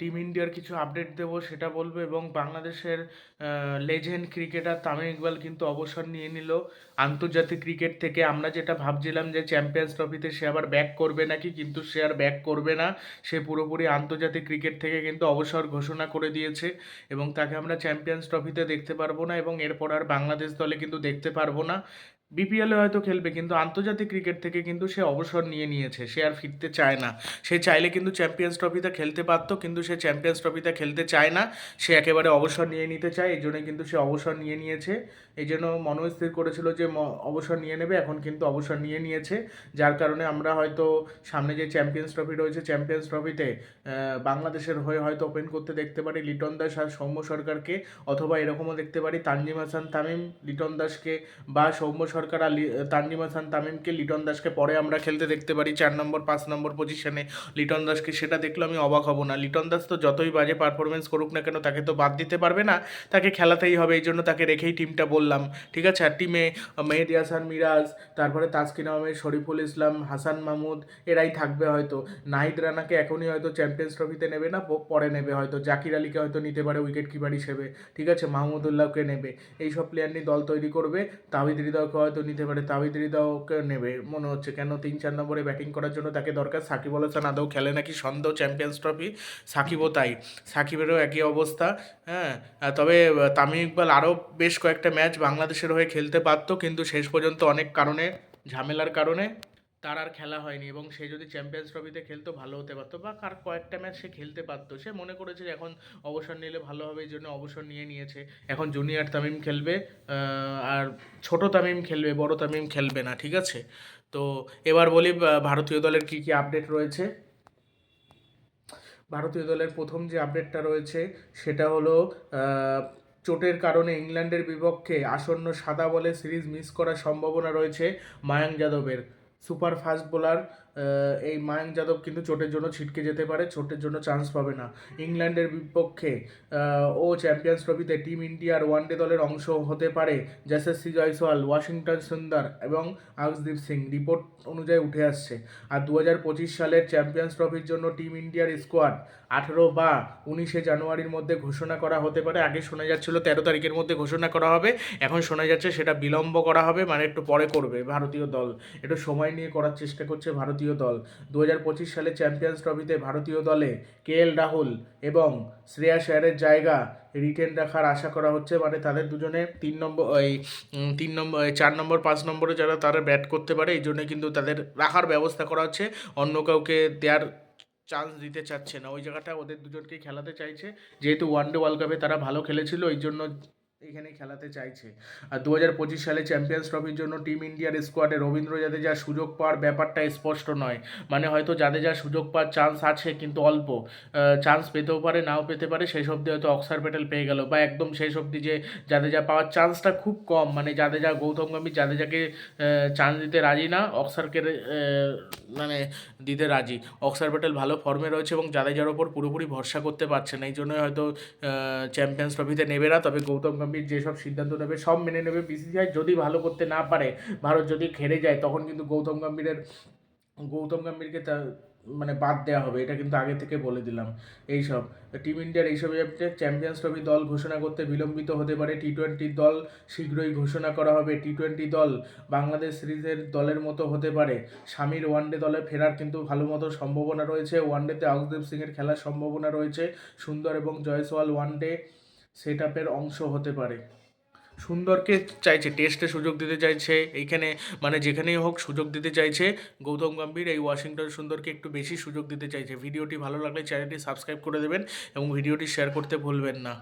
Team ইন্ডিয়ার কিছু update দেবো, সেটা বলব এবং বাংলাদেশের লেজেন্ড ক্রিকেটার তামিম ইকবাল কিন্তু অবসর নিয়ে নিল। আন্তর্জাতিক ক্রিকেট থেকে আমরা যেটা ভাবছিলাম যে চ্যাম্পিয়ন্স ট্রফিতে সে আবার ব্যাক করবে নাকি, কিন্তু সে আর ব্যাক করবে না। সে পুরোপুরি আন্তর্জাতিক ক্রিকেট থেকে কিন্তু অবসর ঘোষণা করে দিয়েছে এবং তাকে আমরা চ্যাম্পিয়ন্স ট্রফিতে দেখতে পারব না এবং এরপর আর বাংলাদেশ দলে কিন্তু দেখতে পারব না। বিপিএলে হয়তো খেলবে, কিন্তু আন্তর্জাতিক ক্রিকেট থেকে কিন্তু সে অবসর নিয়ে নিয়েছে, সে আর ফিরতে চায় না। সে চাইলে কিন্তু চ্যাম্পিয়ন্স ট্রফিতে খেলতে পারতো কিন্তু সে চ্যাম্পিয়ন্স ট্রফিতে খেলতে চায় না। সে একেবারে অবসর নিয়ে নিতে চায়, এই জন্যই কিন্তু সে অবসর নিয়ে নিয়েছে। এই জন্য মনস্থির করেছিল যে অবসর নিয়ে নেবে, এখন কিন্তু অবসর নিয়ে নিয়েছে। যার কারণে আমরা হয়তো সামনে যে চ্যাম্পিয়ন্স ট্রফি রয়েছে চ্যাম্পিয়ন্স ট্রফিতে বাংলাদেশের হয়ে হয়তো ওপেন করতে দেখতে পারি লিটন দাস আর সৌম্য সরকারকে, অথবা এরকমও দেখতে পারি তানজিম হাসান তামিম লিটন দাসকে বা সৌম্য সরকার আর লি- তানজিম হাসান তামিমকে, লিটন দাসকে পরে আমরা খেলতে দেখতে পারি, চার নম্বর, পাঁচ নম্বর পজিশনে লিটন দাসকে সেটা দেখলে আমি অবাক হব না। লিটন দাস তো যতই বাজে পারফরমেন্স করুক না কেন, তাকে তো বাদ দিতে পারবে না। তাকে খেলাতেই হবে, এই জন্য তাকে রেখেই টিমটা বললাম। ঠিক আছে? আর টিমে মেহেদি হাসান, মিরাজ, তারপরে তাসকিন আহমেদ, শরীফুল ইসলাম, হাসান মাহমুদ, এরাই থাকবে হয়তো। নাহিদ রানাকে এখনই হয়তো চ্যাম্পিয়ন্স ট্রফিতে নেবে না পরে নেবে হয়তো। জাকির আলীকে হয়তো নিতে পারে উইকেট কিপার হিসেবে। ঠিক আছে? মাহমুদুল্লাহকে নেবে। এই সব প্লেয়ার নিয়ে দল তৈরি করবে। তাহিদ হৃদয়কে হয়তো নিতে পারে তাহিদ হৃদয়কে নেবে? মনে হচ্ছে কেন তিন চার নম্বরে ব্যাটিং করার জন্য তাকে দরকার? সাকিব আল হাসান আদৌ খেলে নাকি সন্দেহ চ্যাম্পিয়ন্স ট্রফি সাকিবও তাই। সাকিবেরও একই অবস্থা হ্যাঁ? তবে তামিম ইকবাল আরও বেশ কয়েকটা ম্যাচ বাংলাদেশের হয়ে খেলতে পারতো, কিন্তু শেষ পর্যন্ত অনেক কারণে, ঝামেলার কারণে তার আর খেলা হয়নি এবং সে যদি চ্যাম্পিয়ন্স ট্রফিতে খেলতো, ভালো হতে পারতো বা কার কয়েকটা ম্যাচ সে খেলতে পারতো। সে মনে করেছে যে এখন অবসর নিলে ভালো হবে, এই জন্য অবসর নিয়ে নিয়েছে। এখন জুনিয়র তামিম খেলবে আর ছোট তামিম খেলবে, বড় তামিম খেলবে না, ঠিক আছে? তো এবার বলি ভারতীয় দলের কি কি আপডেট রয়েছে? ভারতীয় দলের প্রথম যে আপডেটটা রয়েছে, সেটা হলো চোটের কারণে ইংল্যান্ডের বিপক্ষে আসন্ন সাদা বলে সিরিজ মিস করার সম্ভাবনা রয়েছে মায়াঙ্ক যাদবের। সুপার ফাস্ট বোলার এই মায়াঙ্ক যাদব কিন্তু চোটের জন্য ছিটকে যেতে পারে, চোটের জন্য চান্স পাবে না। ইংল্যান্ডের বিপক্ষে ও চ্যাম্পিয়ন্স ট্রফিতে টিম ইন্ডিয়ার ওয়ানডে দলের অংশ হতে পারে যশস্বী জয়সওয়াল, ওয়াশিংটন সুন্দর এবং আকসদীপ সিং। রিপোর্ট অনুযায়ী উঠে আসছে। আর দু হাজার পঁচিশ সালের চ্যাম্পিয়ন্স ট্রফির জন্য টিম ইন্ডিয়ার স্কোয়াড আঠেরো বা উনিশে জানুয়ারির মধ্যে ঘোষণা করা হতে পারে। আগে শোনা যাচ্ছিল তেরো তারিখের মধ্যে ঘোষণা করা হবে, এখন শোনা যাচ্ছে সেটা বিলম্ব করা হবে মানে একটু পরে করবে ভারতীয় দল। একটু সময় নিয়ে করার চেষ্টা করছে ভারতীয় দল। দু হাজার পঁচিশ সালে চ্যাম্পিয়ন্স ট্রফিতে ভারতীয় দলে কে এল রাহুল এবং শ্রেয়া শেয়ারের জায়গা রিটেন রাখার আশা করা হচ্ছে। মানে তাদের দুজনে তিন নম্বর এই তিন নম্বর চার নম্বর, পাঁচ নম্বরে যারা তারা ব্যাট করতে পারে, এই জন্য কিন্তু তাদের রাখার ব্যবস্থা করা হচ্ছে। অন্য কাউকে দেওয়ার চান্স দিতে চাচ্ছে না। ওই জায়গাটা ওদের দুজনকেই খেলাতে চাইছে। যেহেতু ওয়ানডে ওয়ার্ল্ড কাপে তারা ভালো খেলেছিল, এই জন্য এখানে খেলাতে চাইছে। আর দু হাজার পঁচিশ সালে চ্যাম্পিয়ন্স ট্রফির জন্য টিম ইন্ডিয়ার স্কোয়াডে রবীন্দ্র জাদেজা সুযোগ পাওয়ার ব্যাপারটা স্পষ্ট নয়। মানে হয়তো জাদেজা সুযোগ পাওয়ার চান্স আছে কিন্তু অল্প। চান্স পেতেও পারে, নাও পেতে পারে, শেষ অবধি হয়তো অক্সার প্যাটেল পেয়ে গেল বা একদম শেষ অবধি যে জাদেজা পাওয়ার চান্সটা খুব কম। মানে জাদেজা গৌতম গম্ভীর জাদেজাকে চান্স দিতে রাজি না, অক্সারকে মানে দিতে রাজি। অক্সার প্যাটেল ভালো ফর্মে রয়েছে এবং জাদেজার ওপর পুরোপুরি ভরসা করতে পারছে না। এই জন্যই হয়তো চ্যাম্পিয়ন্স ট্রফিতে নেবে না, তবে গৌতম গম্ভীর যেসব সিদ্ধান্ত নেবে, সব মেনে নেবে বিসিসিআই যদি ভালো করতে না পারে, ভারত যদি খেলে যায়, তখন কিন্তু গৌতম গম্ভীরের, গৌতম গম্ভীরকে মানে বাদ দেওয়া হবে, এটা কিন্তু আগে থেকে বলে দিলাম। এইসব টিম ইন্ডিয়ার এইসব আপডেট চ্যাম্পিয়ন্স ট্রফি দল ঘোষণা করতে বিলম্বিত হতে পারে টি টোয়েন্টি দল শীঘ্রই ঘোষণা করা হবে টি টোয়েন্টি দল বাংলাদেশ সিরিজের দলের মতো হতে পারে। স্বামীর ওয়ানডে দলে ফেরার কিন্তু ভালো মতো সম্ভাবনা রয়েছে ওয়ানডেতে আকদীপ সিংয়ের খেলার সম্ভাবনা রয়েছে, সুন্দর এবং জয়সওয়াল ওয়ানডে সেট আপের অংশ হতে পারে। সুন্দরকে চাইছে টেস্টে সুযোগ দিতে চাইছে, এইখানে মানে যেখানেই হোক সুযোগ দিতে চাইছে। গৌতম গম্ভীর এই ওয়াশিংটন সুন্দরকে একটু বেশি সুযোগ দিতে চাইছে। ভিডিওটি ভালো লাগলে চ্যানেলটি সাবস্ক্রাইব করে দেবেন এবং ভিডিওটি শেয়ার করতে ভুলবেন না।